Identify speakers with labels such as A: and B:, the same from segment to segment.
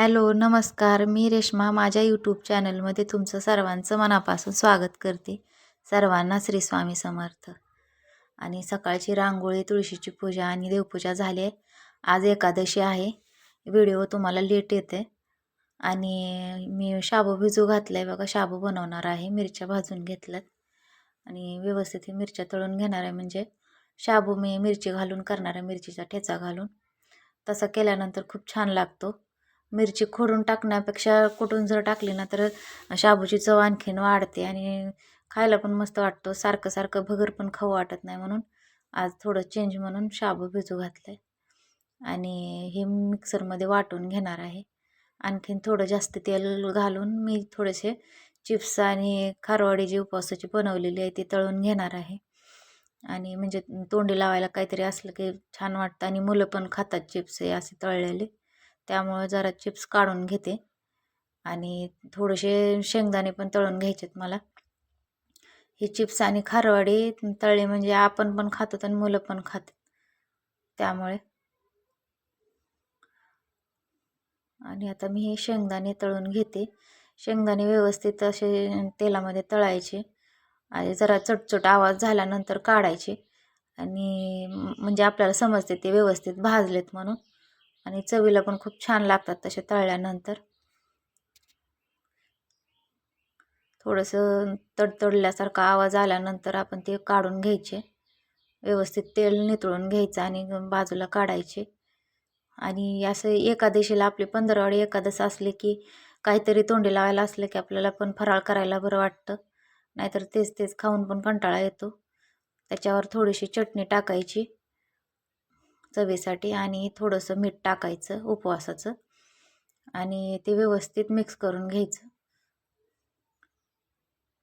A: Hello नमस्कार. मी रेश्मा माझ्या YouTube चॅनलमध्ये तुमचं सर्वांचं मनापासून स्वागत करते. सर्वांना श्री स्वामी समर्थ. आणि सकाळची रांगोळी तुळशीची पूजा आणि देवपूजा झाली आहे. आज एकादशी आहे. व्हिडिओ तुम्हाला लेट येते. आणि मी शाबू भिजू घातलं आहे बघा. शाबू बनवणार आहे. मिरच्या भाजून घेतल्यात. आणि व्यवस्थित मिरच्या तळून घेणार आहे. म्हणजे शाबू मी मिरची घालून करणार आहे. मिरचीचा ठेचा घालून. तसा केल्यानंतर खूप छान लागतो. मिरची खोडून टाकण्यापेक्षा कुठून जर टाकली ना तर शाबूची चव आणखीन वाढते आणि खायला पण मस्त वाटतो. सारखं सारखं भगर पण खाऊ वाटत नाही म्हणून. आज थोडं चेंज म्हणून शाबू भिजू घातलं आहे आणि हे मिक्सरमध्ये वाटून घेणार आहे. आणखीन थोडं जास्त तेल घालून मी थोडेसे चिप्स आणि खारवाडी जी उपवासाची बनवलेली आहे ती तळून घेणार आहे. आणि म्हणजे तोंडी लावायला काहीतरी असलं की छान वाटतं आणि मुलं पण खातात चिप्स हे असे तळलेले. त्यामुळं जरा चिप्स काढून घेते. आणि थोडेसे शेंगदाणे पण तळून घ्यायचेत मला. हे चिप्स आणि खारवाडी तळले म्हणजे आपण पण खातो आणि मुलं पण खातात. त्यामुळे. आणि आता मी हे शेंगदाणे तळून घेते. शेंगदाणे व्यवस्थित असे तेलामध्ये तळायचे. आणि जरा चटचट आवाज झाल्यानंतर काढायचे. आणि म्हणजे आपल्याला समजते ते व्यवस्थित भाजलेत म्हणून. आणि चवीला पण खूप छान लागतात तसे तळल्यानंतर. थोडंसं तडतडल्यासारखा आवाज आल्यानंतर आपण ते काढून घ्यायचे. व्यवस्थित तेल नितळून घ्यायचं आणि बाजूला काढायचे. आणि असं एकादशीला आपली पंधरावडी एकादश असले की काहीतरी तोंडी लावायला असलं की आपल्याला पण फराळ करायला बरं वाटतं. नाहीतर तेच तेच खाऊन पण कंटाळा येतो. त्याच्यावर थोडीशी चटणी टाकायची. चवीसाठी आणि थोडंसं मीठ टाकायचं उपवासाचं. आणि ते व्यवस्थित मिक्स करून घ्यायचं.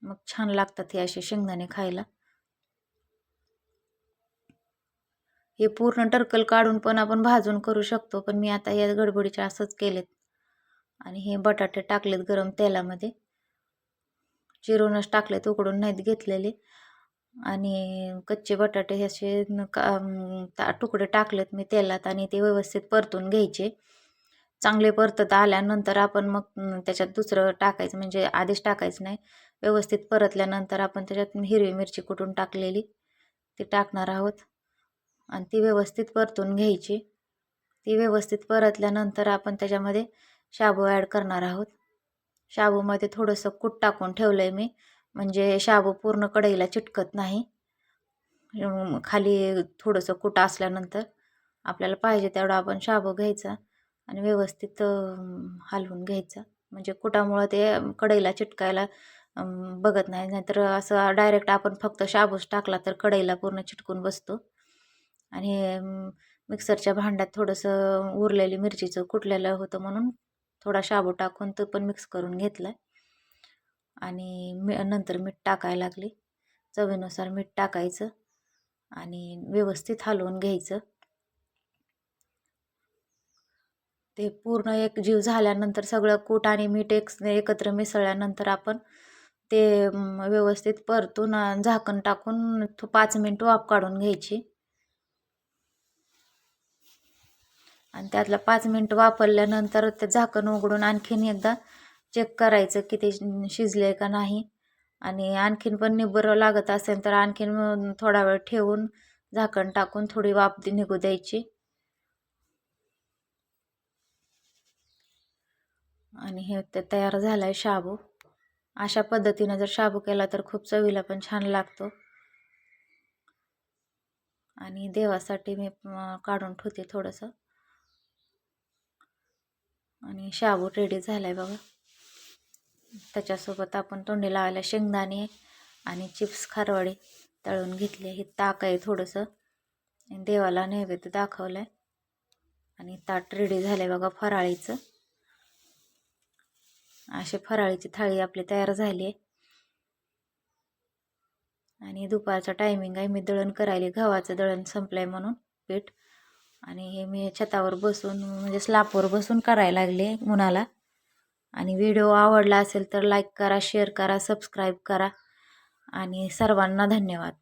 A: मग छान लागतात हे असे शेंगदाणे खायला. हे पूर्ण टर्कल काढून पण आपण भाजून करू शकतो पण मी आता या गडबडीच्या असंच केलेत. आणि हे बटाटे टाकलेत गरम तेलामध्ये. चिरूनच टाकलेत उकडून नाहीत घेतलेले. आणि कच्चे बटाटे हे असे का तुकडे टाकलेत मी तेलात आणि ते व्यवस्थित परतून घ्यायचे. चांगले परतत आल्यानंतर आपण मग त्याच्यात दुसरं टाकायचं म्हणजे आधीच टाकायचं नाही. व्यवस्थित परतल्यानंतर आपण त्याच्यात हिरवी मिरची कुठून टाकलेली ती टाकणार आहोत. आणि ती व्यवस्थित परतून घ्यायची. ती व्यवस्थित परतल्यानंतर आपण त्याच्यामध्ये शाबू ॲड करणार आहोत. शाबूमध्ये थोडंसं कूट टाकून ठेवलं आहे मी. म्हणजे शाबू पूर्ण कढईला चिटकत नाही. खाली थोडंसं कुटं असल्यानंतर आपल्याला पाहिजे तेवढा आपण शाबू घ्यायचा आणि व्यवस्थित हलवून घ्यायचा. म्हणजे कुटामुळं ते कढईला चिटकायला बघत नाही. नाहीतर असं डायरेक्ट आपण फक्त शाबूस टाकला तर कढईला पूर्ण चिटकून बसतो. आणि मिक्सरच्या भांड्यात थोडंसं उरलेली मिरचीचं कुटलेलं होतं म्हणून थोडा शाबू टाकून तो पण मिक्स करून घेतला. आणि मी नंतर मीठ टाकायला लागली. चवीनुसार मीठ टाकायचं आणि व्यवस्थित हलवून घ्यायचं. ते पूर्ण एक जीव झाल्यानंतर सगळं कूट आणि मीठ एक एकत्र मिसळल्यानंतर आपण ते व्यवस्थित परतून झाकण टाकून पाच मिनटं वाफ काढून घ्यायची. आणि त्यातला पाच मिनटं वापरल्यानंतर ते झाकण उघडून आणखीन एकदा चेक करायचं की ते शिजले का नाही. आणि आणखीन पण निब्बर लागत असेल तर आणखीन थोडा वेळ ठेवून झाकण टाकून थोडी वाफ निघू द्यायची. आणि हे ते तयार झालं आहे शाबू. अशा पद्धतीनं जर शाबू केला तर खूप चवीला पण छान लागतो. आणि देवासाठी मी काढून ठेवते थोडंसं. आणि शाबू रेडी झाला आहे बघा. त्याच्यासोबत आपण तोंडी लावायला शेंगदाणे आणि चिप्स खारवाडे तळून घेतले. हे ताक आहे थोडंसं. देवाला नैवेद्य दाखवलं आहे आणि ताट रेडी झालं आहे बघा फराळीचं. अशी फराळीची थाळी आपली तयार झाली आहे. आणि दुपारचा टायमिंग आहे. मी दळण करायले. गव्हाचं दळण संपलं आहे म्हणून पीठ. आणि हे मी छतावर बसून म्हणजे स्लापवर बसून करायला लागले उन्हाला. आणि व्हिडिओ आवडला असेल तर लाईक करा शेअर करा सबस्क्राईब करा. आणि सर्वांना धन्यवाद.